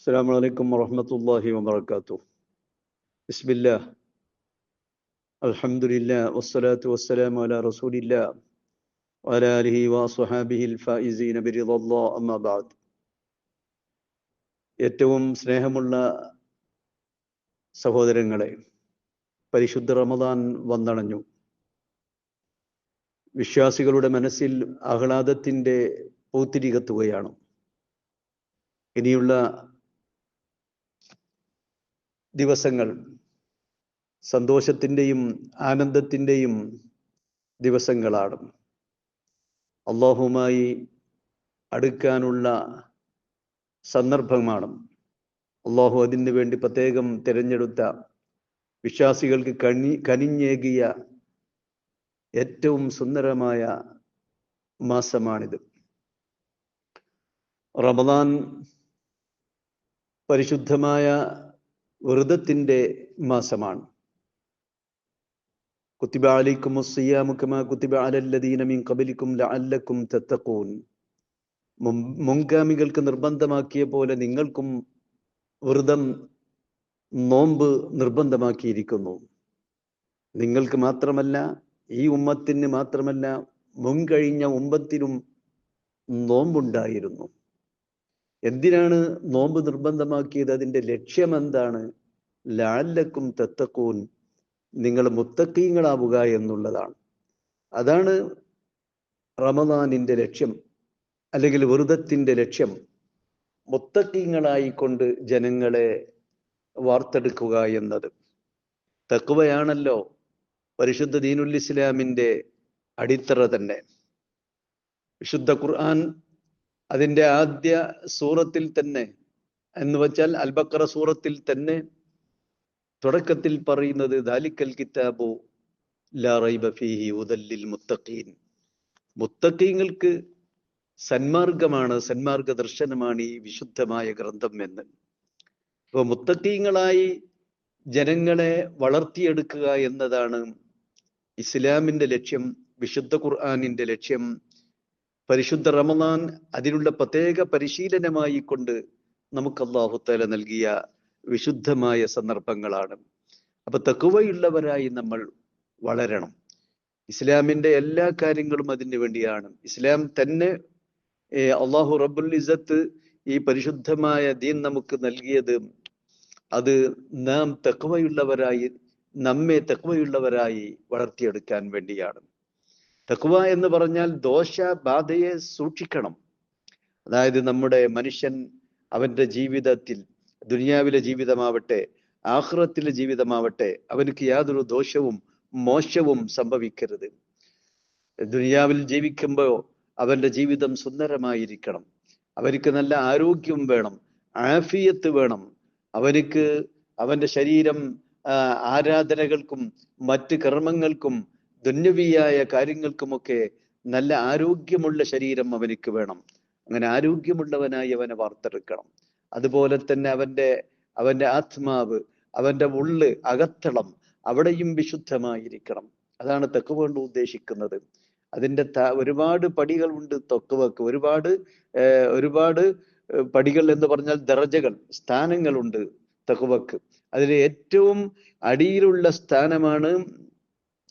السلام عليكم ورحمة الله وبركاته بسم الله الحمد لله والصلاة والسلام على رسول الله وعلى آله وصحابه الفائزين برضا الله أما بعد ഏറ്റവും സ്നേഹമുള്ള സഹോദരങ്ങളെ പരിശുദ്ധ റമദാൻ വന്നണഞ്ഞു വിശ്വാസികളുടെ മനസ്സിൽ ആഹ്ലാദത്തിൻ്റെ പൂത്തിരി കത്തുകയാണ് ഇനിയുള്ള ദിവസങ്ങൾ. സന്തോഷത്തിന്റെയും ആനന്ദത്തിന്റെയും ദിവസങ്ങളാണ്. അള്ളാഹുമായി അടുക്കാനുള്ള സന്ദർഭമാണ്. അള്ളാഹു അതിന് വേണ്ടി പ്രത്യേകം തിരഞ്ഞെടുത്ത വിശ്വാസികൾക്ക് കണി കനിഞ്ഞേകിയ ഏറ്റവും സുന്ദരമായ മാസമാണിത്. റമദാൻ പരിശുദ്ധമായ വ്രതത്തിന്റെ മാസമാണ്. കുത്തിബ അലൈക്കും ലഅല്ലക്കും മുൻഗാമികൾക്ക് നിർബന്ധമാക്കിയ പോലെ നിങ്ങൾക്കും വ്രതം നോമ്പ് നിർബന്ധമാക്കിയിരിക്കുന്നു. നിങ്ങൾക്ക് മാത്രമല്ല ഈ ഉമ്മത്തിന് മാത്രമല്ല മുൻകഴിഞ്ഞ ഉമ്പത്തിനും നോമ്പുണ്ടായിരുന്നു. എന്തിനാണ് നോമ്പ് നിർബന്ധമാക്കിയത്? അതിന്റെ ലക്ഷ്യം എന്താണ്? ലാലക്കും തത്തക്കൂൻ നിങ്ങൾ മുത്തക്കീങ്ങളാവുക എന്നുള്ളതാണ്. അതാണ് റമദാനിന്റെ ലക്ഷ്യം അല്ലെങ്കിൽ വ്രതത്തിന്റെ ലക്ഷ്യം. മുത്തക്കീങ്ങളായിക്കൊണ്ട് ജനങ്ങളെ വാർത്തെടുക്കുക എന്നത്. തക്കുവയാണല്ലോ പരിശുദ്ധ ദീനുൽ ഇസ്ലാമിന്റെ അടിത്തറ തന്നെ. വിശുദ്ധ ഖുർആൻ അതിന്റെ ആദ്യ സൂറത്തിൽ തന്നെ എന്ന് വെച്ചാൽ അൽബക്കറ സൂറത്തിൽ തന്നെ തുടക്കത്തിൽ പറയുന്നത് ദാലിക്കൽ കിതാബു ലാ റൈബ ഫീഹി ഉദല്ലിൽ മുത്തഖീൻ. മുത്തഖീങ്ങൾക്ക് സന്മാർഗമാണ് സന്മാർഗ ദർശനമാണ് ഈ വിശുദ്ധമായ ഗ്രന്ഥം എന്ന്. അപ്പോൾ മുത്തഖീങ്ങളായി ജനങ്ങളെ വളർത്തിയെടുക്കുക എന്നതാണ് ഇസ്ലാമിന്റെ ലക്ഷ്യം വിശുദ്ധ ഖുർആാനിന്റെ ലക്ഷ്യം. പരിശുദ്ധ റമദാൻ അതിനുള്ള പ്രത്യേക പരിശീലനമായി കൊണ്ട് നമുക്ക് അള്ളാഹുത്താല നൽകിയ വിശുദ്ധമായ സന്ദർഭങ്ങളാണ്. അപ്പൊ തക്കുവയുള്ളവരായി നമ്മൾ വളരണം. ഇസ്ലാമിന്റെ എല്ലാ കാര്യങ്ങളും അതിന് വേണ്ടിയാണ്. ഇസ്ലാം തന്നെ അള്ളാഹു റബ്ബുൽ ഇസത്ത് ഈ പരിശുദ്ധമായ ദീൻ നമുക്ക് നൽകിയത് അത് നാം തക്കുവയുള്ളവരായി നമ്മെ തക്കുവയുള്ളവരായി വളർത്തിയെടുക്കാൻ വേണ്ടിയാണ്. തക്കുവ എന്ന് പറഞ്ഞാൽ ദോഷ ബാധയെ സൂക്ഷിക്കണം. അതായത് നമ്മുടെ മനുഷ്യൻ അവന്റെ ജീവിതത്തിൽ ദുനിയാവിലെ ജീവിതമാവട്ടെ ആഹ്റത്തിലെ ജീവിതമാവട്ടെ അവനക്ക് യാതൊരു ദോഷവും മോശവും സംഭവിക്കരുത്. ദുനിയാവിൽ ജീവിക്കുമ്പോൾ അവന്റെ ജീവിതം സുന്ദരമായിരിക്കണം. അവർക്ക് നല്ല ആരോഗ്യം വേണം ആഫിയത്ത് വേണം. അവർക്ക് അവന്റെ ശരീരം ആരാധനകൾക്കും മറ്റ് കർമ്മങ്ങൾക്കും ദുന്യവിയായ കാര്യങ്ങൾക്കുമൊക്കെ നല്ല ആരോഗ്യമുള്ള ശരീരം അവനക്ക് വേണം. അങ്ങനെ ആരോഗ്യമുള്ളവനായി അവനെ വാർത്തെടുക്കണം. അതുപോലെ തന്നെ അവന്റെ അവന്റെ ആത്മാവ് അവന്റെ ഉള്ള് അകത്തളം അവിടെയും വിശുദ്ധമായിരിക്കണം. അതാണ് തെക്ക് കൊണ്ട് ഉദ്ദേശിക്കുന്നത്. അതിന്റെ ത ഒരുപാട് പടികളുണ്ട് തൊക്കുവക്ക്. ഒരുപാട് ഒരുപാട് പടികൾ എന്ന് പറഞ്ഞാൽ ദറജകൾ സ്ഥാനങ്ങളുണ്ട് തക്കുവക്ക്. അതിൽ ഏറ്റവും അടിയിലുള്ള സ്ഥാനമാണ്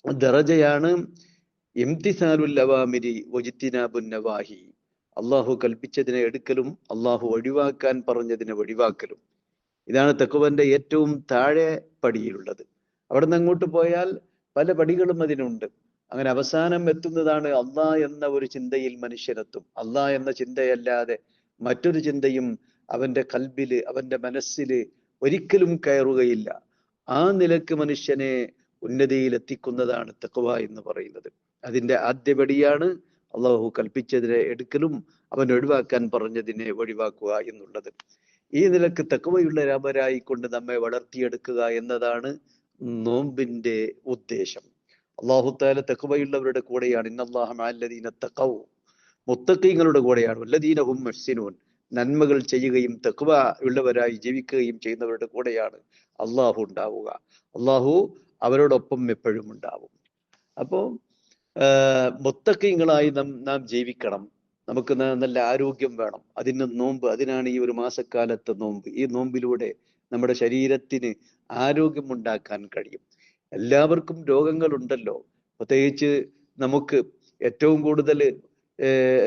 ദറജയാണ് ഇംതിസാലുൽ അവാമിരി ഒജിത്തിനാബുൻ നവാഹി. അള്ളാഹു കൽപ്പിച്ചതിനെ എടുക്കലും അള്ളാഹു ഒഴിവാക്കാൻ പറഞ്ഞതിനെ ഒഴിവാക്കലും. ഇതാണ് തെക്കുവന്റെ ഏറ്റവും താഴെ പടിയിലുള്ളത്. അവിടെ നിന്ന് അങ്ങോട്ട് പോയാൽ പല പടികളും അതിനുണ്ട്. അങ്ങനെ അവസാനം എത്തുന്നതാണ് അള്ളാ എന്ന ഒരു ചിന്തയിൽ മനുഷ്യനെത്തും. അള്ളാ എന്ന ചിന്തയല്ലാതെ മറ്റൊരു ചിന്തയും അവന്റെ കൽബിൽ അവന്റെ മനസ്സിൽ ഒരിക്കലും കയറുകയില്ല. ആ നിലയ്ക്ക് മനുഷ്യനെ ഉന്നതിയിൽ എത്തിക്കുന്നതാണ് തെക്കുവ എന്ന് പറയുന്നത്. അതിന്റെ ആദ്യപടിയാണ് അള്ളാഹു കൽപ്പിച്ചതിനെ എടുക്കലും അവൻ ഒഴിവാക്കാൻ പറഞ്ഞതിനെ ഒഴിവാക്കുക എന്നുള്ളത്. ഈ നിലയ്ക്ക് തക്കവയുള്ള രാമരായിക്കൊണ്ട് നമ്മെ വളർത്തിയെടുക്കുക എന്നതാണ് നോമ്പിന്റെ ഉദ്ദേശം. അള്ളാഹുത്താല തക്കവയുള്ളവരുടെ കൂടെയാണ്. ഇന്നല്ലാഹമാലദീന തക്കവു മുത്തക്കീങ്ങളുടെ കൂടെയാണ്. വല്ലദീനഹും മെസ്സിനൂൻ നന്മകൾ ചെയ്യുകയും തെക്കുവ ഉള്ളവരായി ജീവിക്കുകയും ചെയ്യുന്നവരുടെ കൂടെയാണ് അള്ളാഹു ഉണ്ടാവുക. അള്ളാഹു അവരോടൊപ്പം എപ്പോഴും ഉണ്ടാവും. അപ്പോൾ മുത്തക്കിങ്ങളായി നാം നാം ജീവിക്കണം. നമുക്ക് നല്ല ആരോഗ്യം വേണം. അതിന് നോമ്പ് അതിനാണ് ഈ ഒരു മാസക്കാലത്തെ നോമ്പ്. ഈ നോമ്പിലൂടെ നമ്മുടെ ശരീരത്തിന് ആരോഗ്യം ഉണ്ടാക്കാൻ കഴിയും. എല്ലാവർക്കും രോഗങ്ങൾ ഉണ്ടല്ലോ പ്രത്യേകിച്ച് നമുക്ക് ഏറ്റവും കൂടുതൽ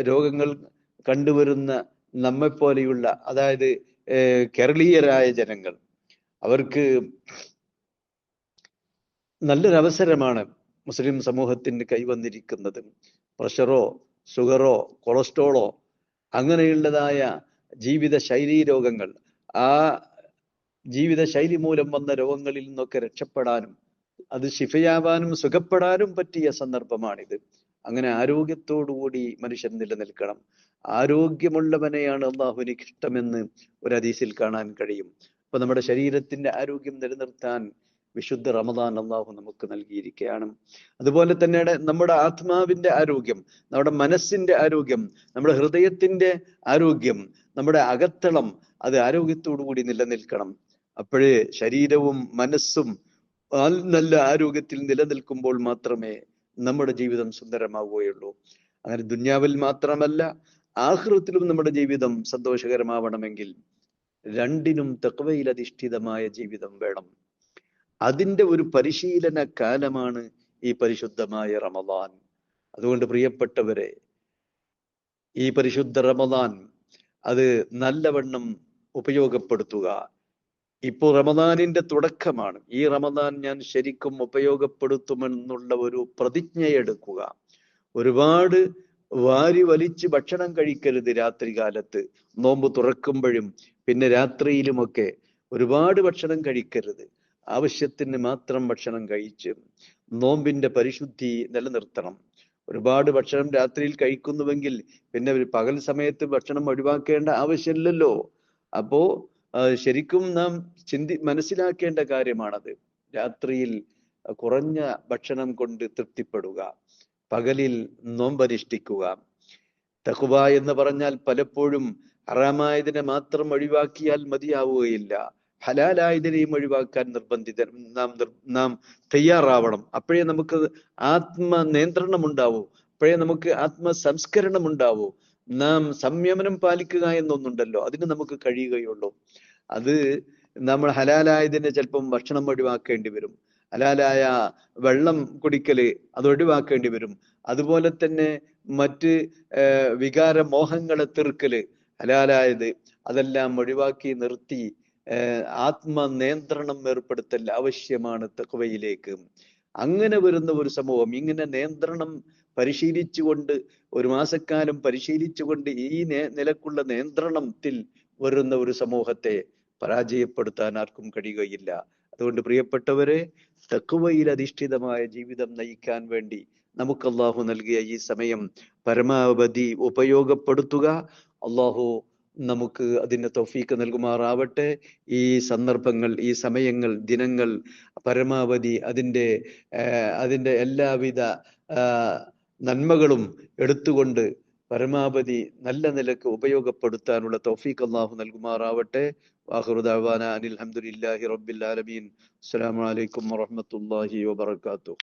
രോഗങ്ങൾ കണ്ടുവരുന്ന നമ്മെപ്പോലെയുള്ള അതായത് കേരളീയരായ ജനങ്ങൾ. അവർക്ക് നല്ലൊരു അവസരമാണ് മുസ്ലിം സമൂഹത്തിന് കൈവന്നിരിക്കുന്നത് പ്രഷറോ ഷുഗറോ കൊളസ്ട്രോളോ അങ്ങനെയുള്ളതായ ജീവിത ശൈലീ രോഗങ്ങൾ. ആ ജീവിത ശൈലി മൂലം വന്ന രോഗങ്ങളിൽ നിന്നൊക്കെ രക്ഷപ്പെടാനും അത് ശിഫയാവാനും സുഖപ്പെടാനും പറ്റിയ സന്ദർഭമാണിത്. അങ്ങനെ ആരോഗ്യത്തോടുകൂടി മനുഷ്യൻ നിലനിൽക്കണം. ആരോഗ്യമുള്ളവനെയാണ് അള്ളാഹുവിനിക്ക് ഇഷ്ടമെന്ന് ഒരു ഹദീസിൽ കാണാൻ കഴിയും. അപ്പൊ നമ്മുടെ ശരീരത്തിന്റെ ആരോഗ്യം നിലനിർത്താൻ വിശുദ്ധ റമദാൻ അള്ളാഹു നമുക്ക് നൽകിയിരിക്കുകയാണ് അതുപോലെ തന്നെ നമ്മുടെ ആത്മാവിന്റെ ആരോഗ്യം നമ്മുടെ മനസ്സിന്റെ ആരോഗ്യം നമ്മുടെ ഹൃദയത്തിന്റെ ആരോഗ്യം നമ്മുടെ അകത്തളം അത് ആരോഗ്യത്തോടു കൂടി നിലനിൽക്കണം. അപ്പോഴേ ശരീരവും മനസ്സും നല്ല ആരോഗ്യത്തിൽ നിലനിൽക്കുമ്പോൾ മാത്രമേ നമ്മുടെ ജീവിതം സുന്ദരമാവുകയുള്ളൂ. അങ്ങനെ ദുന്യാവിൽ മാത്രമല്ല ആഹൃത്തിലും നമ്മുടെ ജീവിതം സന്തോഷകരമാവണമെങ്കിൽ രണ്ടിനും തെക്കവയിൽ അധിഷ്ഠിതമായ ജീവിതം വേണം. അതിന്റെ ഒരു പരിശീലന കാലമാണ് ഈ പരിശുദ്ധമായ റമദാൻ. അതുകൊണ്ട് പ്രിയപ്പെട്ടവരെ ഈ പരിശുദ്ധ റമദാൻ അത് നല്ലവണ്ണം ഉപയോഗപ്പെടുത്തുക. ഇപ്പോൾ റമദാനിന്റെ തുടക്കമാണ്. ഈ റമദാൻ ഞാൻ ശരിക്കും ഉപയോഗപ്പെടുത്തുമെന്നുള്ള ഒരു പ്രതിജ്ഞയെടുക്കുക. ഒരുപാട് വാരി വലിച്ച് ഭക്ഷണം കഴിക്കരുത് രാത്രി കാലത്ത് നോമ്പ് തുറക്കുമ്പോഴും പിന്നെ രാത്രിയിലുമൊക്കെ ഒരുപാട് ഭക്ഷണം കഴിക്കരുത്. ആവശ്യത്തിന് മാത്രം ഭക്ഷണം കഴിച്ച് നോമ്പിന്റെ പരിശുദ്ധി നിലനിർത്തണം. ഒരുപാട് ഭക്ഷണം രാത്രിയിൽ കഴിക്കുന്നുവെങ്കിൽ പിന്നെ പകൽ സമയത്ത് ഭക്ഷണം ഒഴിവാക്കേണ്ട ആവശ്യമില്ലല്ലോ. അപ്പോ ശരിക്കും നാം ചിന്തി മനസ്സിലാക്കേണ്ട കാര്യമാണത്. രാത്രിയിൽ കുറഞ്ഞ ഭക്ഷണം കൊണ്ട് തൃപ്തിപ്പെടുക. പകലിൽ നോമ്പനുഷ്ഠിക്കുക. തഹുബ എന്ന് പറഞ്ഞാൽ പലപ്പോഴും ഹറാമായതിനെ മാത്രം ഒഴിവാക്കിയാൽ മതിയാവുകയില്ല. ഹലാലായതിനെയും ഒഴിവാക്കാൻ നിർബന്ധിത നാം നാം തയ്യാറാവണം. അപ്പോഴേ നമുക്ക് ആത്മ നിയന്ത്രണം ഉണ്ടാവൂ അപ്പോഴേ നമുക്ക് ആത്മ സംസ്കരണം ഉണ്ടാവൂ നാം സംയമനം പാലിക്കുക എന്നൊന്നുണ്ടല്ലോ. അതിന് നമുക്ക് കഴിയുകയുള്ളൂ. അത് നമ്മൾ ഹലാലായതിനെ ചിലപ്പം ഭക്ഷണം ഒഴിവാക്കേണ്ടി വരും. ഹലാലായ വെള്ളം കുടിക്കൽ അത് ഒഴിവാക്കേണ്ടി വരും. അതുപോലെ തന്നെ മറ്റ് വികാര മോഹങ്ങളെ തീർക്കൽ ഹലാലായത് അതെല്ലാം ഒഴിവാക്കി നിർത്തി ആത്മനിയന്ത്രണം ഏർപ്പെടുത്തൽ ആവശ്യമാണ് തക്വയിലേക്ക്. അങ്ങനെ വരുന്ന ഒരു സമൂഹം ഇങ്ങനെ നിയന്ത്രണം പരിശീലിച്ചുകൊണ്ട് ഒരു മാസക്കാലം പരിശീലിച്ചുകൊണ്ട് ഈ നിലക്കുള്ള നിയന്ത്രണത്തിൽ വരുന്ന ഒരു സമൂഹത്തെ പരാജയപ്പെടുത്താൻ ആർക്കും കഴിയുകയില്ല. അതുകൊണ്ട് പ്രിയപ്പെട്ടവരെ തക്കുവയിൽ അധിഷ്ഠിതമായ ജീവിതം നയിക്കാൻ വേണ്ടി നമുക്ക് അള്ളാഹു നൽകിയ ഈ സമയം പരമാവധി ഉപയോഗപ്പെടുത്തുക. അള്ളാഹു നമുക്ക് അതിന്റെ തൊഫീക്ക് നൽകുമാറാവട്ടെ. ഈ സന്ദർഭങ്ങൾ ഈ സമയങ്ങൾ ദിനങ്ങൾ പരമാവധി അതിന്റെ അതിന്റെ എല്ലാവിധ നന്മകളും എടുത്തുകൊണ്ട് പരമാവധി നല്ല നിലയ്ക്ക് ഉപയോഗപ്പെടുത്താനുള്ള തൗഫീഖ് അള്ളാഹു നൽകുമാറാവട്ടെ. വാഹുറുദാന അനിൽ അഹമ്മദില്ലാഹി റബ്ബിൽ ആലമീൻ. അസ്സലാമു അലൈക്കും വറഹ്മത്തുള്ളാഹി വബറകാതുഹു.